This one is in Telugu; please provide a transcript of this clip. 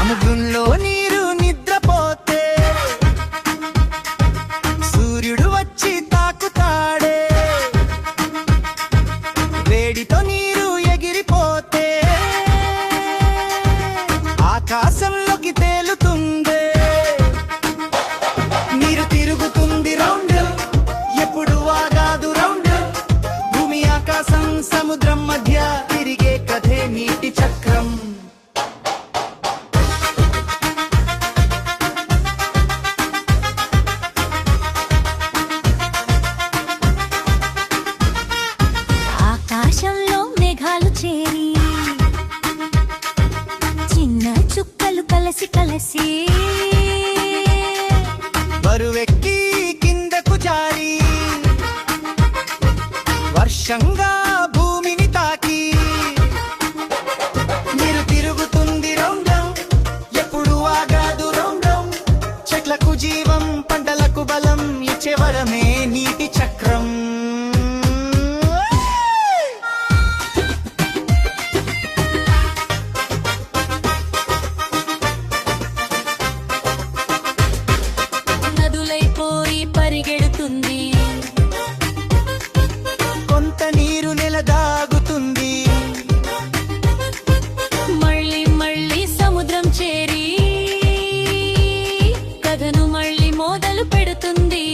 సముద్రంలో నీరు నిద్రపోతే సూర్యుడు వచ్చి తాకుతాడే. వేడితో నీరు ఎగిరిపోతే ఆకాశంలోకి తేలుతుందే. నీరు తిరుగుతుంది రౌండ్ ఎప్పుడు ఆగాదు రౌండ్. భూమి ఆకాశం సముద్రం మధ్య తిరిగే కథే నీటి చక్క చేరి చిన్న చుక్కలు కలసి కలసి బరువెక్కి కిందకు జారి వర్షంగా భూమిని తాకి నీరు తిరుగుతుంది రౌండం ఎప్పుడు ఆగాదు రౌండం చెట్లకు జీవం పంటలకు బలం ఇచ్చే వరమే. పెడుతుంది.